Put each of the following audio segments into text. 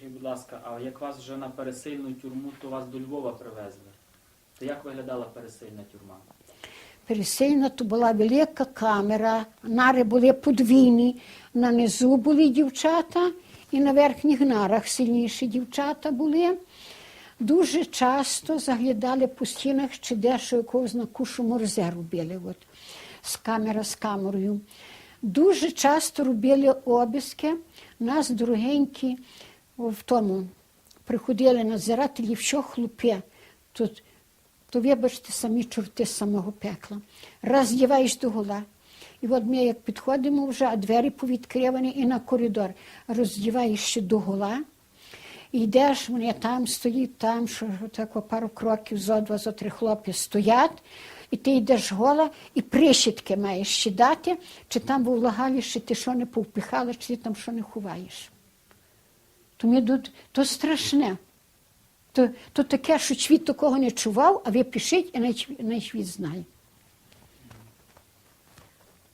Скажіть, будь ласка, а як вас вже на пересильну тюрму, то вас до Львова привезли? То як виглядала пересильна тюрма? Пересильна то була велика камера, нари були подвійні, на низу були дівчата, і на верхніх нарах сильніші дівчата були. Дуже часто заглядали по стінах, чи дещо якогось на кушу морзе робили, от, з камера з камерою. Дуже часто робили обіски. Нас дорогенькі в тому приходили надзирателі, що хлопе. Тут то вибачте самі чорти з самого пекла. Раз діваєш до гола. І от ми як підходимо вже, а двері повідкривані і на коридор. Роздіваєш ще до гола. Йдеш, вони там стоїть, там, що так пару кроків зо два, зо три хлопці стоять, і ти йдеш гола, і прищітки маєш ще дати, чи там в влагалищі ти що не повпихала, чи ти там що не ховаєш. То, ми тут, то страшне. То, то таке, що світ такого не чував, а ви пишіть, і най- най знає.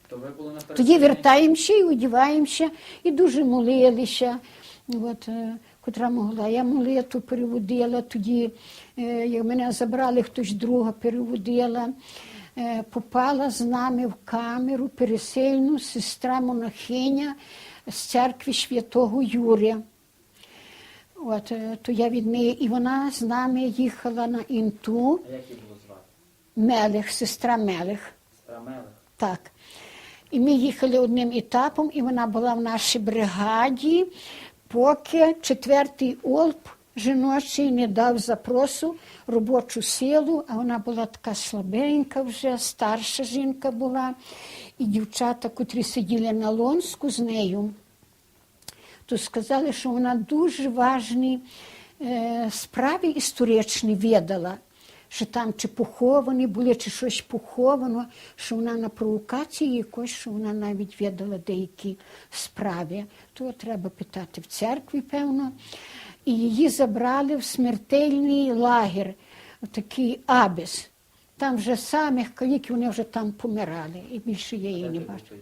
То ви були на Тоді вертаємося і одіваємося, і дуже молилися. От, е, котра могла. Я молитву переводила, тоді е, як мене забрали, хтось друга переводила. Е, Попала з нами в камеру пересильну сестра монахиня з церкви святого Юрія. От, е, то я від неї, і вона з нами їхала на інту. А як її було звати? Мелех, сестра Мелех. Сестра Мелех. Так. І ми їхали одним етапом, і вона була в нашій бригаді, поки четвертий олп жіночий не дав запросу робочу силу, а вона була така слабенька вже, старша жінка була. І дівчата, котрі сиділи на лонську з нею, то сказали, що вона дуже важні е, справи історичні віддала, що там чи поховані були, чи щось поховано, що вона на провокації якось, що вона навіть віддала деякі справи. То треба питати в церкві, певно. І її забрали в смертельний лагер, такий абис. Там вже самих калік, вони вже там помирали, і більше я її не бачу.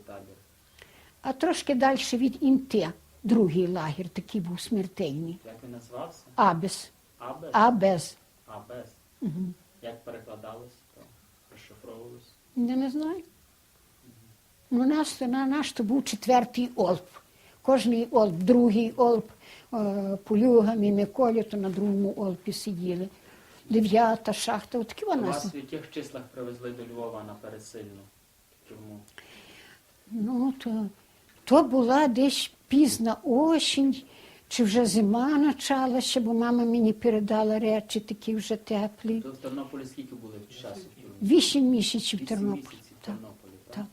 А трошки далі від Інте, другий лагер, такий був смертельний. Як він називався? Абес. Абес? Абез. Абес. Як перекладалось, то розшифровувалось? Я не знаю. Ну, нас, на наш то був четвертий олп. Кожний олп, другий олп, е, полюгами, Миколі, то на другому олпі сиділи. Дев'ята шахта, от такі То вона. Вас в яких числах привезли до Львова на пересильну тюрму? Ну, то, то була десь пізна осінь, чи вже зима почалася, бо мама мені передала речі такі вже теплі. То в Тернополі скільки були часу? Вісім місяців в Тернополі. в Тернополі, так? так.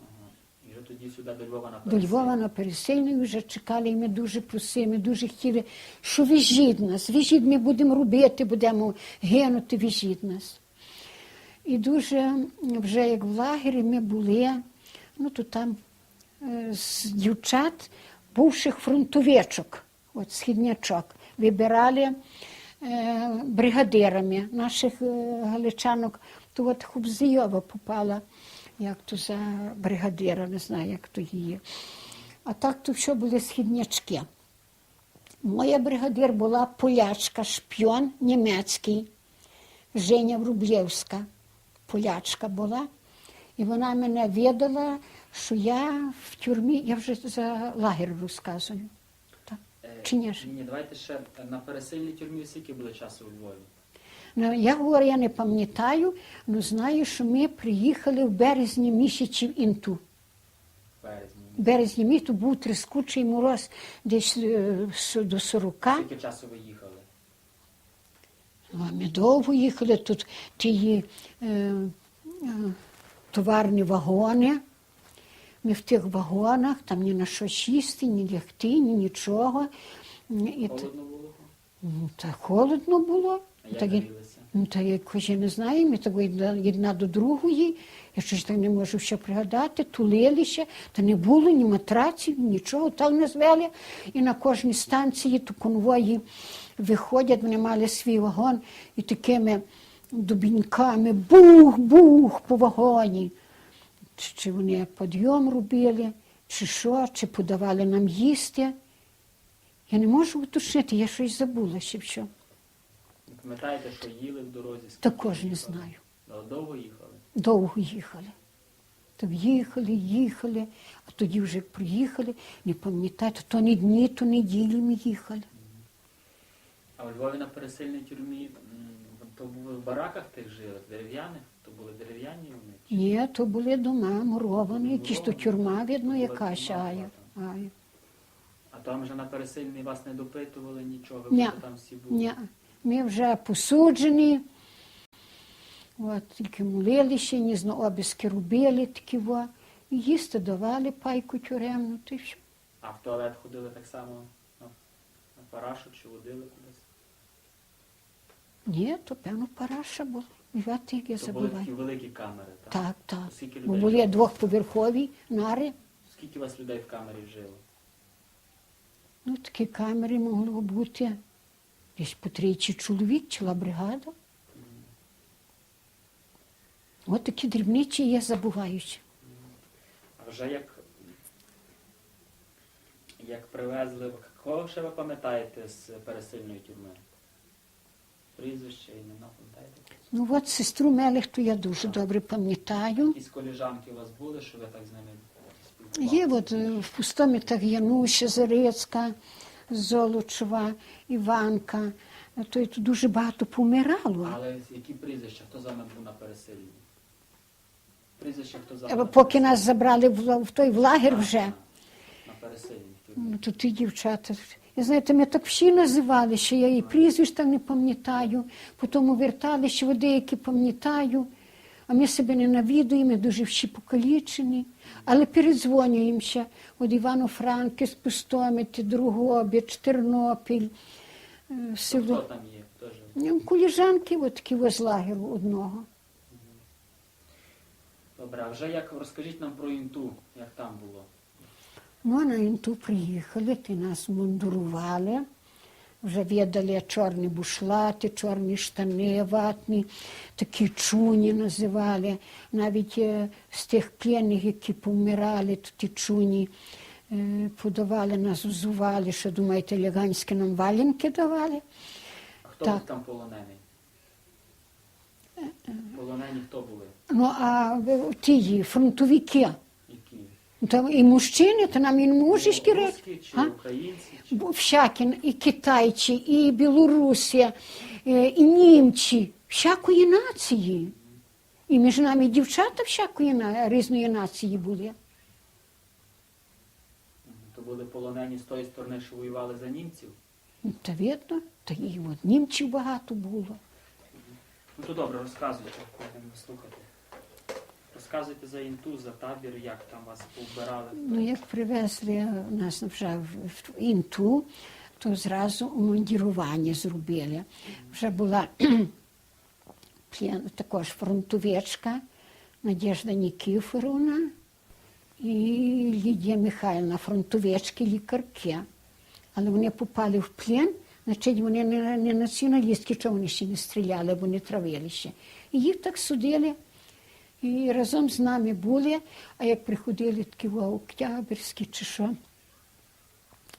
Ага. І вже тоді сюди до Львова на До. Львова на пересильну вже чекали, і ми дуже просили, ми дуже хотіли, що віжіть нас, віжіть, ми будемо робити, будемо гинути, віжіть нас. І дуже вже як в лагері ми були, ну то там з дівчат, бувших фронтовичок, от східнячок, вибирали е, бригадирами наших е, галичанок, то от Хубзійова попала, як то за бригадира, не знаю, як то її. А так то все були східнячки. Моя бригадир була полячка, шпіон німецький, Женя Врублєвська, полячка була. І вона мене віддала, що я в тюрмі, я вже за лагер розказую. Так. Е, Чи ні ж? Ні, давайте ще е, на пересильній тюрмі скільки були часу у Львові? Ну, я говорю, я не пам'ятаю, але знаю, що ми приїхали в березні місяці в Інту. В березні. Березні місяці був тріскучий мороз десь е, с- до 40. Скільки часу ви їхали? Ну, а Ми довго їхали тут ті е, е, товарні вагони. Ми в тих вагонах, там ні на що їсти, ні лягти, ні нічого. І, т- Холодно було? ну, та холодно було. А як і- грілися? ну, та якось я не знаю, ми так одна, одна до другої. Я щось так не можу ще пригадати, тулилися, та не було ні матраців, нічого, так не звели. І на кожній станції то конвої виходять, вони мали свій вагон і такими дубіньками бух-бух по вагоні. Чи, чи вони підйом робили, чи що, чи подавали нам їсти. Я не можу уточнити, я щось забула ще що. Пам'ятаєте, що їли в дорозі? Також не знаю. Да, Довго їхали? Довго їхали. Так їхали, їхали, а тоді вже як приїхали, не пам'ятаю, то не дні, то неділі ми їхали. А у Львові на пересильній тюрмі, то були в бараках тих жили, дерев'яних? То були дерев'яні вони? Чи Ні, то були дома муровані, якісь то тюрма, видно, Була яка ая. ая. А там вже на пересильній вас не допитували нічого, ви там всі були? Ні, ми вже посуджені. От, тільки молилися, ніжно обіски робили такі во. І їсти давали пайку тюремну, й що. А в туалет ходили так само на, на парашу чи водили кудись? Ні, то певно параша була. Я То були такі забуваю. великі камери, так? Так, так. Скільки Бо людей? були двохповерхові нари. Скільки у вас людей в камері жило? Ну, такі камери могло бути десь по тричі чоловік, ціла бригада. От такі дрібничі я забуваючи. А вже як, як привезли, кого ще ви пам'ятаєте з пересильної тюрми? Прізвище, імена, пам'ятаєте? Ну от сестру Мелих, то я дуже добре пам'ятаю. Якісь коліжанки у вас були, що ви так з ними спілкувалися? Є от е, в пустомі так Януся Зарецька, Золочева, Іванка. Е, То й тут дуже багато помирало. Але які прізвища? Хто з вами був на переселенні? Прізвище, хто з вами? Е, на Поки нас забрали в, в той в лагер вже. На переселенні. Ну, то ті дівчата. І знаєте, мене так всі називали, що я і прізвищ там не пам'ятаю, потім вертали, що ви деякі пам'ятаю, а ми себе не навідуємо, дуже всі покалічені. Але передзвонюємося від Івано-Франки, з Пустомити, Другобіч, Тернопіль, е, То Хто там є? Хто? Ну, Коліжанки, от такі з лагеру одного. Добре, а вже як розкажіть нам про інту, як там було? Ну, а на інту приїхали, ти нас мундурували. Вже віддали чорні бушлати, чорні штани ватні, такі чуні називали. Навіть е, з тих пленних, які помирали, то ті чуні е, подавали нас, взували, що думаєте, леганські нам валянки давали. А хто Так. був там полонений? Полонені хто були? Ну, а ті фронтовики, Які? і мужчини, то нам і мужички речі. А? Бо Всякі, і китайці, і білорусі, е, і німці, всякої нації. І між нами дівчата всякої на- різної нації були. То були полонені з тої сторони, що воювали за німців? Ну, Та видно, та і от німців багато було. Ну то добре, розказуйте, будемо слухати. Розказуйте за інту, за табір, як там вас повбирали. Ну, як привезли нас вже в інту, то зразу умундірування зробили. Вже була також фронтовичка Надежда Нікіфоровна і Лідія Михайлівна, фронтовички, лікарки. Але вони попали в плен, значить вони не, націоналістки, чого вони ще не стріляли, бо не травили. І їх так судили. І разом з нами були, а як приходили такі октябрьські чи що,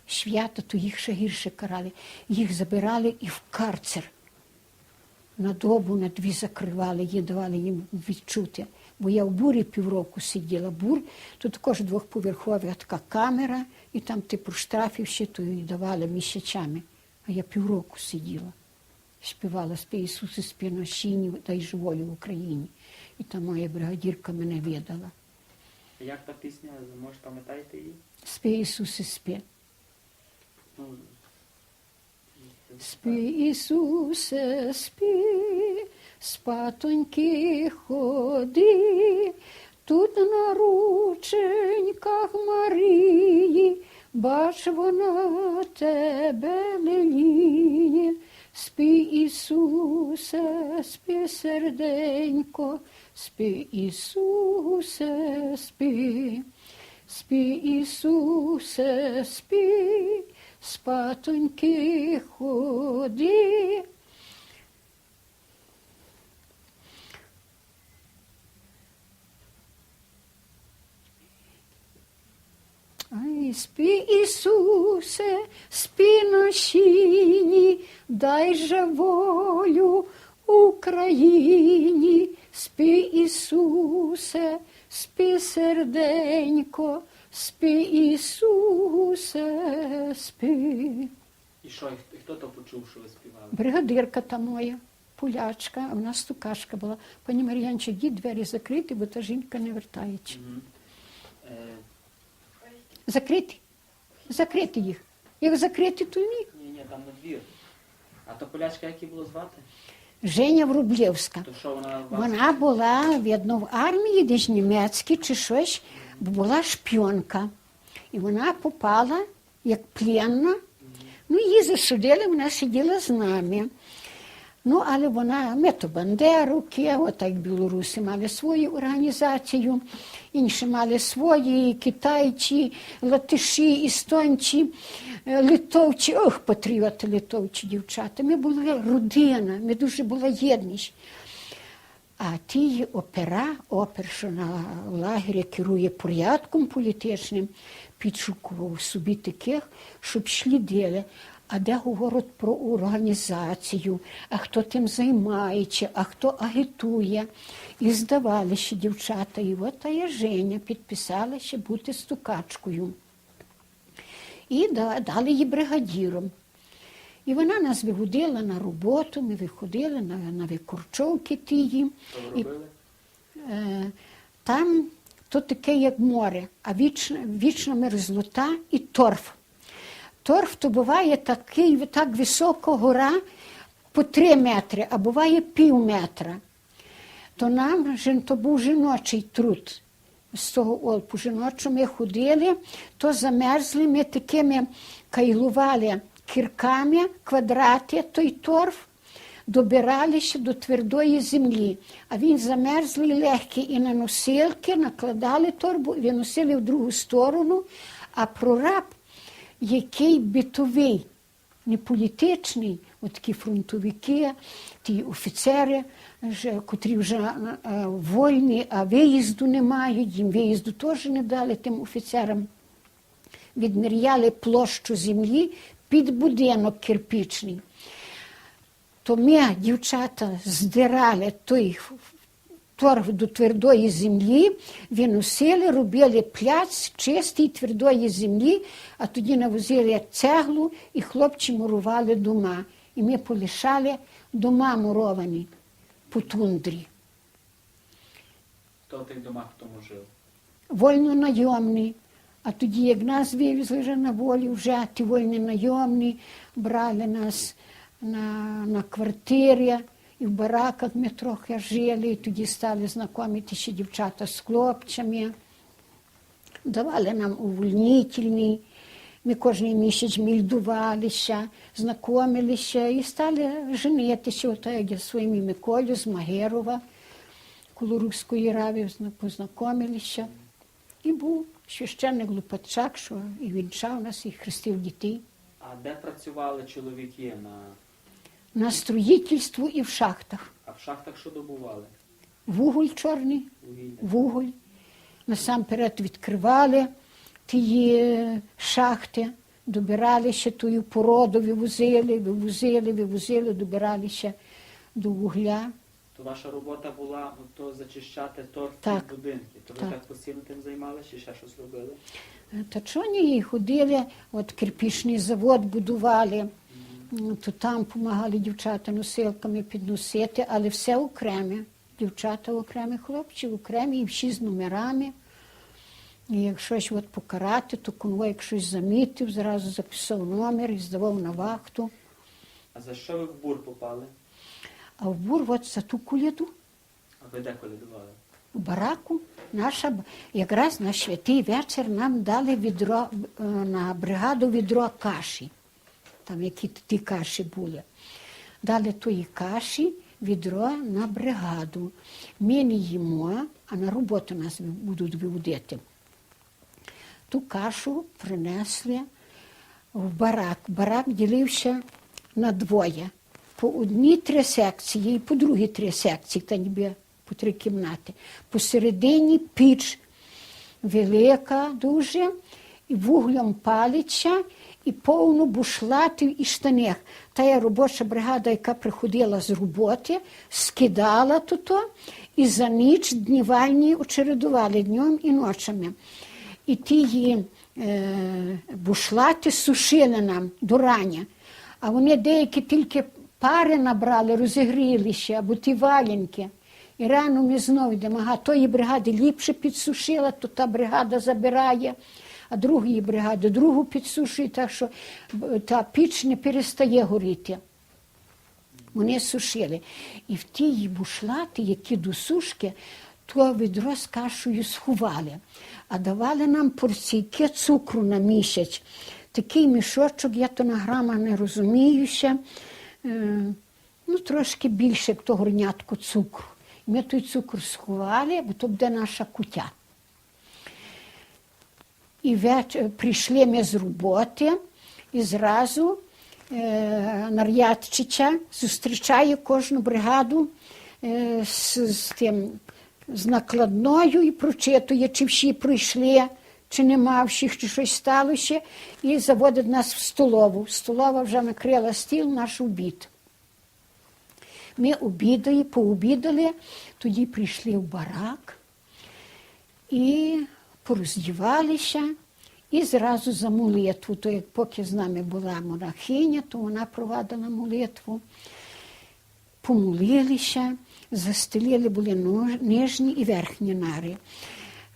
свята, то їх ще гірше карали. Їх забирали і в карцер. На добу, на дві закривали, її давали їм відчути. Бо я в бурі півроку сиділа. Бур, то також двохповерхова така камера, і там ти проштрафів ще, то і давали місяцями. А я півроку сиділа. Співала спи Ісусе, спи на щині, дай ж волю в Україні. І там моя бригадірка мене видала. Як та пісня, може пам'ятаєте її? Спи, Ісусе, спи. Ну, Спи, Ісусе, спи, спатоньки ходи, тут на рученьках Марії, бач вона тебе леліє. Спи, Ісусе, спи, серденько, спи, Ісусе, спи. Спи, Ісусе, спи, спатоньки ходи. Спи, Ісусе, спи нощині, дай же волю Україні, спи, Ісусе, спи серденько, спи, Ісусе, спи. І що, і хто- то почув, що ви співали? Бригадирка та моя, полячка, а в нас стукашка була. Пані Мар'янче, йдіть двері закриті, бо та жінка не вертається. Мгм. Е, Закриті. Закрити їх. Як закрити, то ні. ні, ні, там на двір. А то полячка, як її було звати? Женя Врублєвська. То що вона вас? Вона була видно в армії, десь німецькій чи щось, бо була шпіонка. І вона попала як пленна. Ну, її засудили, вона сиділа з нами. Ну, але вона, ми то бандеруки, отак білоруси мали свою організацію, інші мали свої, китайці, латиші, естонці, е, литовці, ох, патріоти литовці, дівчата. Ми були родина, ми дуже була єдність. А ті опера, опер, що на лагері керує порядком політичним, підшукував собі таких, щоб слідили. А де говорять про організацію, а хто тим займається, а хто агітує. І здавали ще дівчата. І от та я Женя підписала ще бути стукачкою. І дали її бригадіром. І вона нас виводила на роботу, ми виходили на, на викорчовки тії. І? Е, Там то таке, як море, а вічна, вічна мерзлота і торф. Торф то буває такий, так висока гора по три метри, а буває пів метра. То нам то був жіночий труд. З того олпу жіночого ми ходили, то замерзли, ми такими кайлували кірками, квадрати, той торф, добиралися до твердої землі. А він замерзлий, легкий і на носилки, накладали торбу і виносили в другу сторону. А прораб, який битовий, не політичний, от такі фронтовики, ті офіцери, котрі вже е, вольні, а виїзду не мають, їм виїзду теж не дали тим офіцерам. Відміряли площу землі під будинок кирпічний. То ми, дівчата, здирали той торг до твердої землі, виносили, робили пляц чистий твердої землі, а тоді навозили цеглу і хлопці мурували дома. І ми полишали дома муровані по тундрі. Хто в тих домах в тому жив? Вольно найомні. А тоді, як нас вивезли вже на волю, вже ті вольні найомні брали нас на, на квартирі, і в бараках ми трохи жили, і тоді стали знайомити ще дівчата з хлопцями. Давали нам увольнительні. Ми кожен місяць мільдувалися, знайомилися і стали женитися, ото як я своїм Миколю з Магерова, коло Руської рави познайомилися. І був священник Лупачак, що і вінчав нас, і хрестив дітей. А де працювали чоловіки? На... На строїтельству і в шахтах. А в шахтах що добували? Вуголь чорний, Вугілля. вуголь. Насамперед відкривали ті е, шахти, добиралися тую породу, вивозили, вивозили, вивозили, добиралися до вугля. То ваша робота була то зачищати торф Так. від будинки. То ви Так. так постійно тим займалися чи ще щось робили? Е, Та чого ні, ходили, от кирпічний завод будували, то там допомагали дівчата носилками підносити, але все окреме. Дівчата окремі, хлопці окремі, і всі з номерами. І як щось от покарати, то конвой як щось замітив, зразу записав номер і здавав на вахту. А за що ви в бур попали? А в бур от за ту куляду. А ви де колядували? У бараку наша якраз на святий вечір нам дали відро е, на бригаду відро каші. Там які ті каші були. Дали тої каші відро на бригаду. Ми не їмо, а на роботу нас будуть виводити. Ту кашу принесли в барак. Барак ділився на двоє. По одній три секції і по другій три секції, та ніби по три кімнати. Посередині піч велика дуже, і вуглем палича, і повну бушлатів і штанех. Та є робоча бригада, яка приходила з роботи, скидала туто, і за ніч днівальні очередували днем і ночами. І ті її е, бушлати сушили нам до рання. А вони деякі тільки пари набрали, розігріли ще, або ті валянки. І рано ми знову йдемо. Ага, тої бригади ліпше підсушила, то та бригада забирає, а другої бригади другу підсушує, так що та піч не перестає горіти. Вони сушили. І в ті бушлати, які до сушки, то відро з кашею сховали, а давали нам порційки цукру на місяць. Такий мішочок, я то на грама не розумію ще, е, ну трошки більше, як то горнятку цукру. Ми той цукор сховали, бо то буде наша кутя. І прийшли ми з роботи, і зразу е, нарядчиця зустрічає кожну бригаду е, з, з, тим, з накладною і прочитує, чи всі прийшли, чи нема всіх, чи щось сталося, і заводить нас в столову. Столова вже накрила стіл, наш обід. Ми обідали, пообідали, тоді прийшли в барак і пороздівалися, і зразу за молитву. То як поки з нами була монахиня, то вона провадила молитву. Помолилися, застелили були нижні і верхні нари.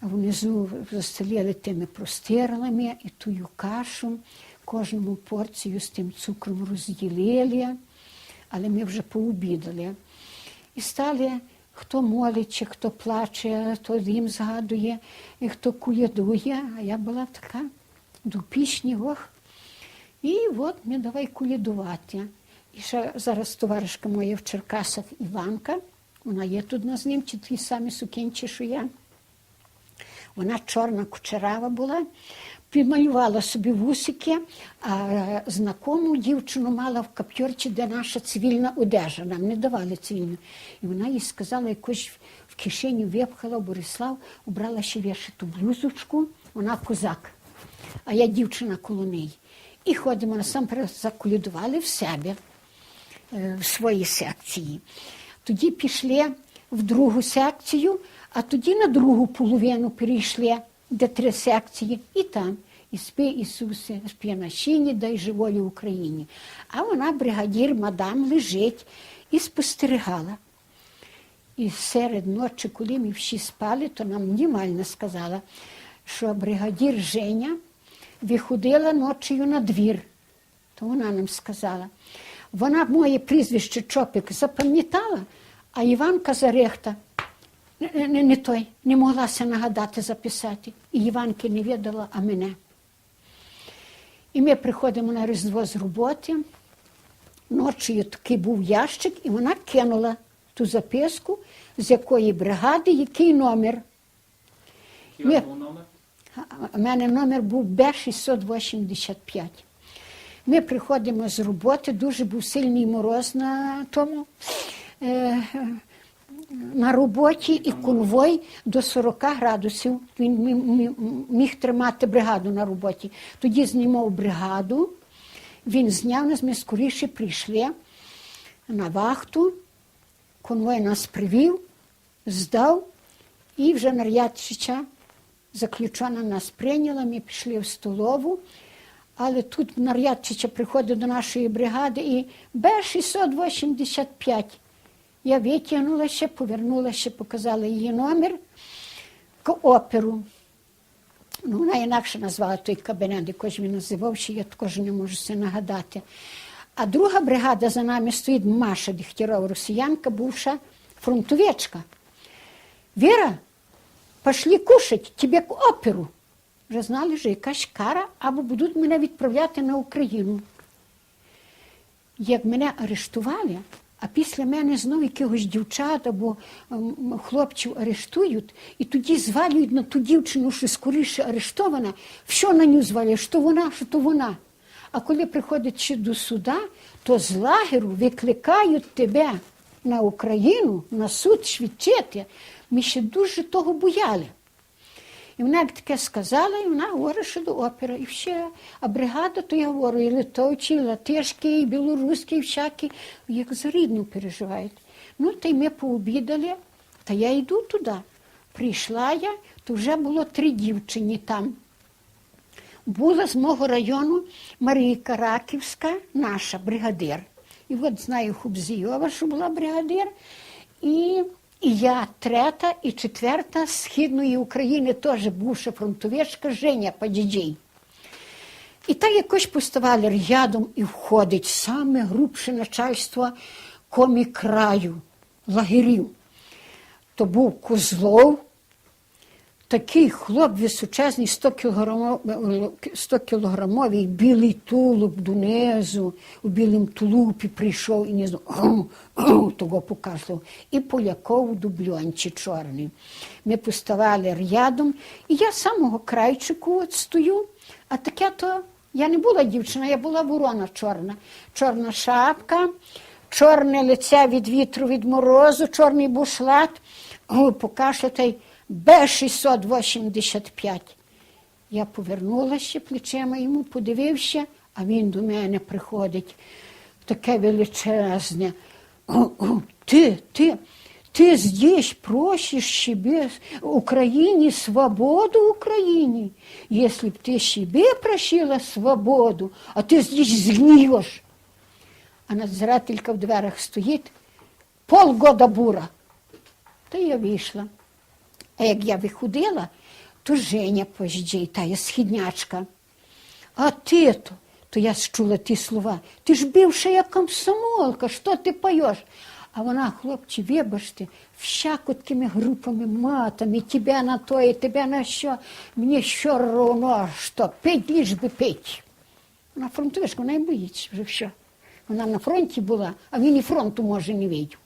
Внизу застелили тими простирлами і тую кашу, кожному порцію з тим цукром розділили, але ми вже пообідали. І стали, хто молиться, хто плаче, хто їм згадує, і хто кулядує. А я була така до пісні, ох. І от ми давай кулядувати. І ще зараз товаришка моя в Черкасах Іванка, вона є тут на знімці, ті самі сукінчі, що я. Вона чорна кучерава була, підмалювала собі вусики, а знакому дівчину мала в каптьорці, де наша цивільна одежа. Нам не давали цивільну. І вона їй сказала, якось в кишені випхала Борислав, убрала ще вишиту блузочку, вона козак, а я дівчина коло неї. І ходимо насамперед заколядували в себе е, в своїй секції. Тоді пішли в другу секцію, а тоді на другу половину перейшли, де три секції, і там. І спи, Ісусе, спи на щині, дай живолі Україні. А вона, бригадір, мадам, лежить і спостерігала. І серед ночі, коли ми всі спали, то нам Німальна сказала, що бригадір Женя виходила ночею на двір. То вона нам сказала. Вона моє прізвище Чопик запам'ятала, а Іванка Зарехта не, не, не той, не моглася нагадати записати. І Іванки не віддала, а мене. І ми приходимо на Різдво з роботи. Ночі такий був ящик, і вона кинула ту записку, з якої бригади, який номер. Номер? У мене номер був Б685. Ми приходимо з роботи, дуже був сильний мороз на тому. На роботі і конвой до 40 градусів. Він мі- мі- міг тримати бригаду на роботі. Тоді знімав бригаду, він зняв нас, ми скоріше прийшли на вахту, конвой нас привів, здав, і вже нарядчича заключена нас прийняла, ми пішли в столову. Але тут нарядчича приходить до нашої бригади і Б-685. Я витягнула ще, повернула ще, показала її номер к оперу. Ну, вона інакше назвала той кабінет, якось він називав, ще я також не можу це нагадати. А друга бригада за нами стоїть Маша Дегтярова, росіянка, бувша фронтовичка. Віра, пошли кушать, тебе к оперу. Вже знали, що якась кара, або будуть мене відправляти на Україну. Як мене арештували, а після мене знову якихось дівчат або ем, хлопців арештують, і тоді звалюють на ту дівчину, що скоріше арештована, що на нього звалюють, що вона, що то вона. А коли приходять ще до суда, то з лагеру викликають тебе на Україну, на суд свідчити. Ми ще дуже того бояли. І вона як таке сказала, і вона говорить, що до опери. І все. А бригада, то я говорю, і литовці, і латишки, і білоруські, і всякі, як за рідну переживають. Ну, та й ми пообідали, та я йду туди. Прийшла я, то вже було три дівчині там. Була з мого району Марійка Раківська, наша бригадир. І от знаю Хубзійова, що була бригадир. І, і я трета і четверта Східної України, теж бувша фронтовичка Женя Падіджій. І так якось поставали рядом і входить саме грубше начальство комікраю, лагерів. То був Козлов, такий хлоп височезний 100 кілограмовий, 100 кілограмовий білий тулуб донизу, у білому тулупі прийшов і не знаю, «Гу, гу», того показував. І поляков дубльончі чорний. Ми поставали рядом, і я з самого крайчику от стою, а таке то я не була дівчина, я була ворона чорна. Чорна шапка, чорне лице від вітру, від морозу, чорний бушлат, О, покашлятай Б-685. Я повернулася плечима йому, подивився, а він до мене приходить. Таке величезне. «О, о, Ти, ти, ти здесь просишь себе Украине свободу Украине. Если б ты себе просила свободу, а ти здесь згниешь. А надзирателька в дверях стоїть, полгода бура. Та я вийшла. А як я виходила, то Женя позджей, та я східнячка. А ти то, то я чула ті слова. Ти ж бивша як комсомолка, що ти поєш? А вона, хлопці, вибачте, всяко такими групами, матами, тебе на то і тебе на що, мені що равно, що пить, лиш би пить. Вона фронтовишка, вона і боїться вже все. Вона на фронті була, а він і фронту може не видів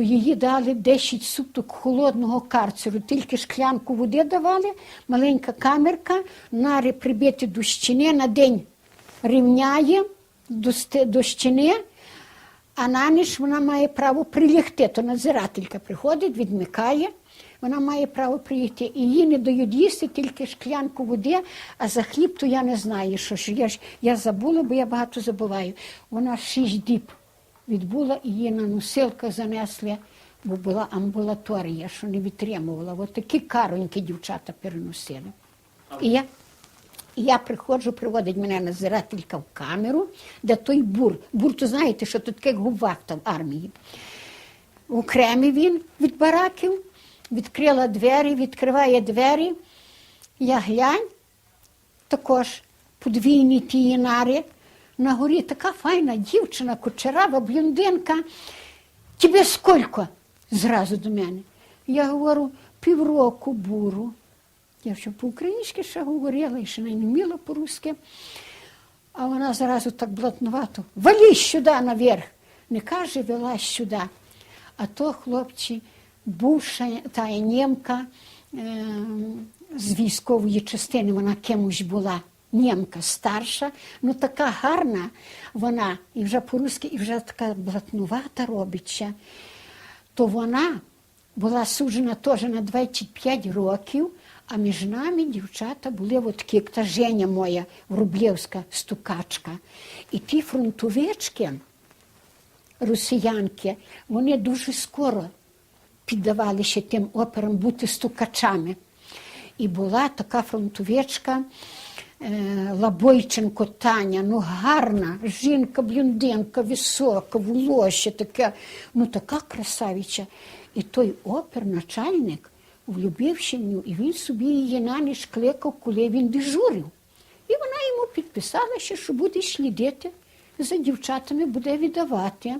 то її дали 10 суток холодного карцеру, тільки шклянку води давали, маленька камерка, нари прибити до стіни, на день рівняє до, до стіни, а на ніч вона має право прилягти. То надзирателька приходить, відмикає, вона має право прилягти. І їй не дають їсти тільки шклянку води, а за хліб то я не знаю, що ж. Я, ж, я забула, бо я багато забуваю. Вона шість діб відбула і її на носилках занесли, бо була амбулаторія, що не витримувала. От такі кароньки дівчата переносили. І я, і я приходжу, приводить мене надзирателька в камеру, де той бур. Бур, то знаєте, що тут як губвахта в армії. Окремий він від бараків, відкрила двері, відкриває двері. Я глянь, також подвійні тії нари. На горі така файна дівчина, кучерава, блондинка. Тебе скільки? Зразу до мене. Я говорю, півроку буру. Я ще по-українськи ще говорила, і ще не вміла по-русски. А вона зразу так блатнувато. Валі сюди наверх. Не каже, вела сюди. А то, хлопці, бувша та німка е, з військової частини, вона кимось була. Німка старша, ну така гарна вона, і вже по-русски, і вже така блатнувата робиться. То вона була суджена теж на 25 років, а між нами дівчата були от такі, як та Женя моя, Врублєвська стукачка. І ті фронтовички, росіянки, вони дуже скоро піддавалися тим операм бути стукачами. І була така фронтовичка Лабойченко Таня, ну гарна, жінка, блондинка, висока, волосся таке, ну така красавиця. І той оперначальник влюбився в і він собі її на ніч кликав, коли він дежурив. І вона йому підписала, що буде слідити за дівчатами, буде віддавати.